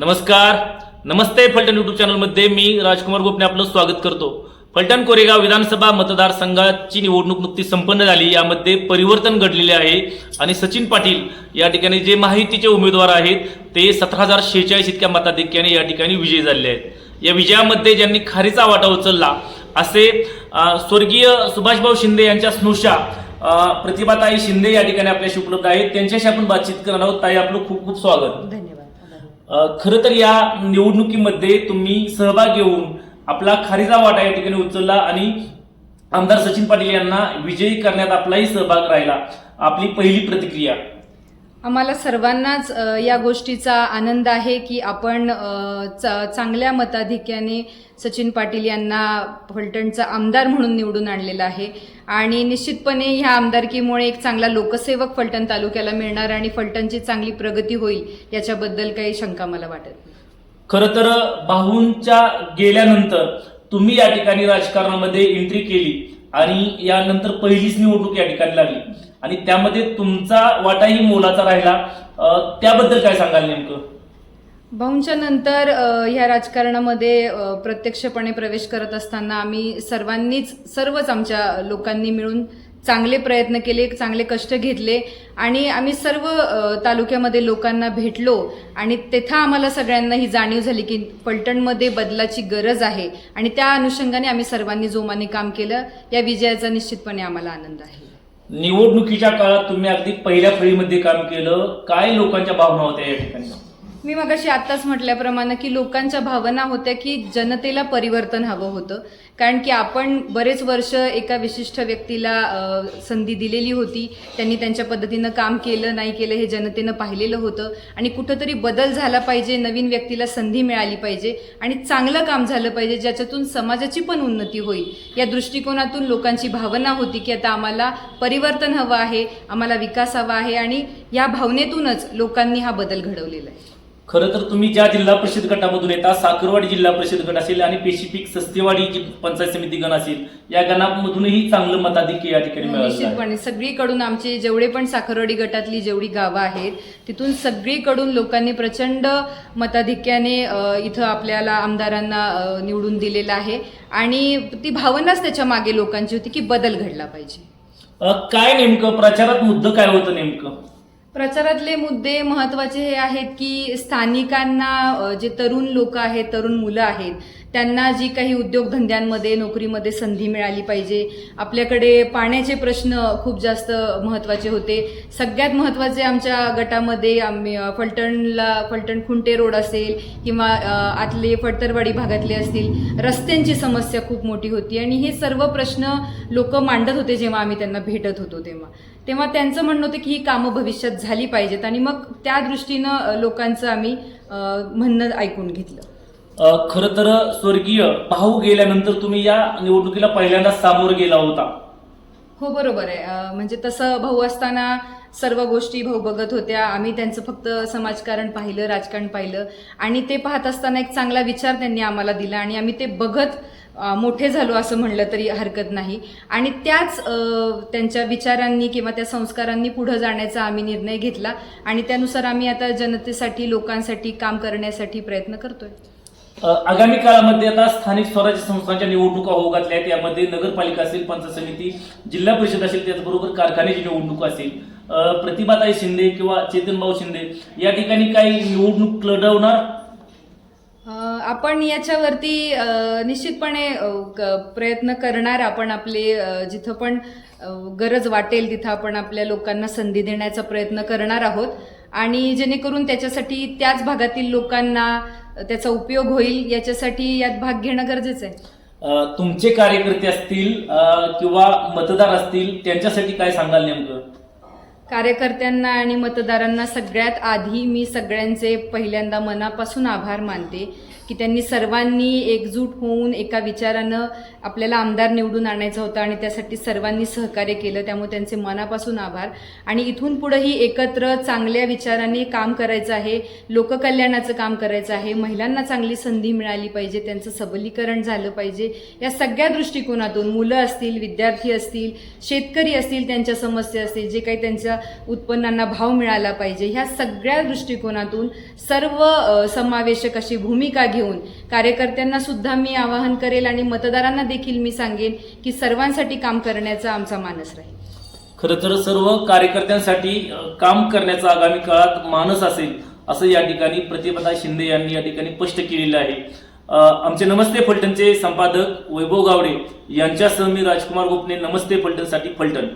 नमस्कार. नमस्ते फलटण युट्यूब चॅनलमध्ये मी राजकुमार गोपने आपलं स्वागत करतो. फलटण कोरेगाव विधानसभा मतदारसंघाची निवडणूक नुकतीच संपन्न झाली. यामध्ये परिवर्तन घडलेले आहे आणि सचिन पाटील या ठिकाणी जे माहितीचे उमेदवार आहेत ते सतरा हजार शेहेचाळीस इतक्या मताधिक्याने या ठिकाणी विजयी झाले आहेत. या विजयामध्ये ज्यांनी खारीचा वाटा उचलला असे स्वर्गीय सुभाषभाऊ शिंदे यांच्या स्नुषा प्रतिभाताई शिंदे या ठिकाणी आपल्याशी उपलब्ध आहेत. त्यांच्याशी आपण बातचीत करणार आहोत. ताई आपलं खूप खूप स्वागत. धन्यवाद. खरं तर या निवडणुकीमध्ये तुम्ही सहभाग घेऊन आपला खारीचा वाटा या ठिकाणी उचलला आणि आमदार सचिन पाटील यांना विजयी करण्यात आपलाही सहभाग राहिला. आपली पहिली प्रतिक्रिया. आम्हाला सर्वांनाच या गोष्टीचा आनंद आहे की आपण चांगल्या मताधिक्याने सचिन पाटील यांना फलटणचा आमदार म्हणून निवडून आणलेला आहे. आणि निश्चितपणे ह्या आमदारकीमुळे एक चांगला लोकसेवक फलटण तालुक्याला मिळणार आणि फलटणची चांगली प्रगती होईल याच्याबद्दल काही शंका मला वाटत खर खरं तर बाहूंच्या गेल्यानंतर तुम्ही या ठिकाणी राजकारणामध्ये एंट्री केली आणि यानंतर पहिलीच निवडणूक या ठिकाणी लागली. आणि त्यामध्ये तुमचा वाटाही मोलाचा राहिला. त्याबद्दल काय सांगाल नेमकं? भाऊंच्या नंतर ह्या राजकारणामध्ये प्रत्यक्षपणे प्रवेश करत असताना आम्ही सर्वांनीच सर्वच आमच्या लोकांनी मिळून चांगले प्रयत्न केले चांगले कष्ट घेतले आणि आम्ही सर्व तालुक्यामध्ये लोकांना भेटलो आणि तेथं आम्हाला सगळ्यांना ही जाणीव झाली की पलटणमध्ये बदलाची गरज आहे आणि त्या अनुषंगाने आम्ही सर्वांनी जोमाने काम केलं. या विजयाचा निश्चितपणे आम्हाला आनंद आहे. निवडणुकीच्या काळात तुम्ही अगदी पहिल्या फळीमध्ये काम केलं. काय लोकांच्या भावना होत्या या ठिकाणी? मी मगाशी आत्ताच म्हटल्याप्रमाणे की लोकांच्या भावना होत्या की जनतेला परिवर्तन हवं होतं. कारण की आपण बरेच वर्ष एका विशिष्ट व्यक्तीला संधी दिलेली होती. त्यांनी त्यांच्या पद्धतीनं काम केलं नाही केलं हे जनतेनं पाहिलेलं होतं. आणि कुठंतरी बदल झाला पाहिजे नवीन व्यक्तीला संधी मिळाली पाहिजे आणि चांगलं काम झालं पाहिजे ज्याच्यातून समाजाची पण उन्नती होईल. या दृष्टिकोनातून लोकांची भावना होती की आता आम्हाला परिवर्तन हवं आहे आम्हाला विकास हवा आहे आणि या भावनेतूनच लोकांनी हा बदल घडवलेला आहे. खरं तर तुम्ही ज्या जिल्हा परिषद गटामधून येता साखरवाडी जिल्हा परिषद गट असेल आणि पेसिफिक सस्तेवाडी जी पंचायत समिती गण असेल या गणामधूनही चांगलं मताधिक्य या ठिकाणी. निश्चितपणे. सगळीकडून आमचे जेवढे पण साखरवाडी गटातली जेवढी गावं आहेत तिथून सगळीकडून लोकांनी प्रचंड मताधिक्याने इथं आपल्याला आमदारांना निवडून दिलेलं आहे. आणि ती भावनाच त्याच्यामागे लोकांची होती की बदल घडला पाहिजे. काय नेमकं? प्रचारात मुद्दा काय होतं नेमकं? प्रचारातले मुद्दे महत्त्वाचे हे आहेत की स्थानिकांना जे तरुण लोक आहेत तरुण मुलं आहेत त्यांना जी काही उद्योगधंद्यांमध्ये नोकरीमध्ये संधी मिळाली पाहिजे. आपल्याकडे पाण्याचे प्रश्न खूप जास्त महत्त्वाचे होते. सगळ्यात महत्त्वाचे आमच्या गटामध्ये आम्ही फलटणला फलटण खुंटे रोड असेल किंवा आतले फडतरवाडी भागातले असतील रस्त्यांची समस्या खूप मोठी होती. आणि हे सर्व प्रश्न लोक मांडत होते जेव्हा आम्ही त्यांना भेटत होतो तेव्हा. तेव्हा त्यांचं म्हणणं होतं की ही कामं भविष्यात झाली पाहिजेत. आणि मग त्या दृष्टीनं लोकांचं आम्ही म्हणणं ऐकून घेतलं. खरं तर स्वर्गीय भाऊ गेल्यानंतर तुम्ही या निवडणुकीला पहिल्यांदा सामोर गेला होता. हो बरोबर आहे. म्हणजे तसं भाऊ असताना सर्व गोष्टी भाऊ बघत होत्या. आम्ही त्यांचं फक्त समाजकारण पाहिलं राजकारण पाहिलं. आणि ते पाहत असताना एक चांगला विचार त्यांनी आम्हाला दिला आणि आम्ही ते बघत मोठे झालो असं म्हणलं तरी हरकत नाही. आणि त्याच त्यांच्या विचारांनी किंवा त्या संस्कारांनी पुढं जाण्याचा आम्ही निर्णय घेतला. आणि त्यानुसार आम्ही आता जनतेसाठी लोकांसाठी काम करण्यासाठी प्रयत्न करतोय. आगामी काळामध्ये आता स्थानिक स्वराज्य संस्थांच्या निवडणुका होऊ घातल्या आहेत यामध्ये नगरपालिका असेल पंचायत समिती जिल्हा परिषद असेल त्याचबरोबर कारखान्याची निवडणूक असेल. प्रतिभाताई शिंदे किंवा चेतनभाऊ शिंदे या ठिकाणी काही निवडणूक लढवणार? आपण याच्यावरती निश्चितपणे क- प्रयत्न करणार. आपण आपले जिथं पण गरज वाटेल तिथं आपण आपल्या लोकांना संधी देण्याचा प्रयत्न करणार आहोत. आणि जेणेकरून त्याच्यासाठी त्याच भागातील लोकांना त्याचा उपयोग होईल याच्यासाठी यात भाग घेणं गरजेचं आहे. तुमचे कार्यकर्ते असतील किंवा मतदार असतील त्यांच्यासाठी काय सांगाल नेमकं? कार्यकर्त्यांना आणि मतदारांना सगळ्यात आधी मी सगळ्यांचे पहिल्यांदा मनापासून आभार मानते की त्यांनी सर्वांनी एकजूट होऊन एका विचारानं आपल्याला आमदार निवडून आणायचा होता आणि त्यासाठी सर्वांनी सहकार्य केलं त्यामुळे त्यांचे मनापासून आभार. आणि इथून पुढेही एकत्र चांगल्या विचाराने काम करायचं आहे लोककल्याणाचं काम करायचं आहे महिलांना चांगली संधी मिळाली पाहिजे त्यांचं सबलीकरण झालं पाहिजे या सगळ्या दृष्टिकोनातून मुलं असतील विद्यार्थी असतील शेतकरी असतील त्यांच्या समस्या असतील जे काही त्यांच्या उत्पन्नांना भाव मिळाला पाहिजे. ह्या सगळ्या दृष्टिकोनातून सर्व समावेशक अशी भूमिका घेऊन कार्यकर्त्यांना सुद्धा मी आवाहन करेल आणि मतदारांना देखील मी सांगेन की सर्वांसाठी काम करण्याचा आमचा मानस राहील. खरं तर सर्व कार्यकर्त्यांसाठी काम करण्याचा आगामी काळात मानस असेल असं या ठिकाणी प्रतिपदा शिंदे यांनी या ठिकाणी स्पष्ट केलेलं आहे. आमचे नमस्ते फलटणचे संपादक वैभव गावडे यांच्यासह मी राजकुमार गोपने नमस्ते फलटणसाठी फलटण.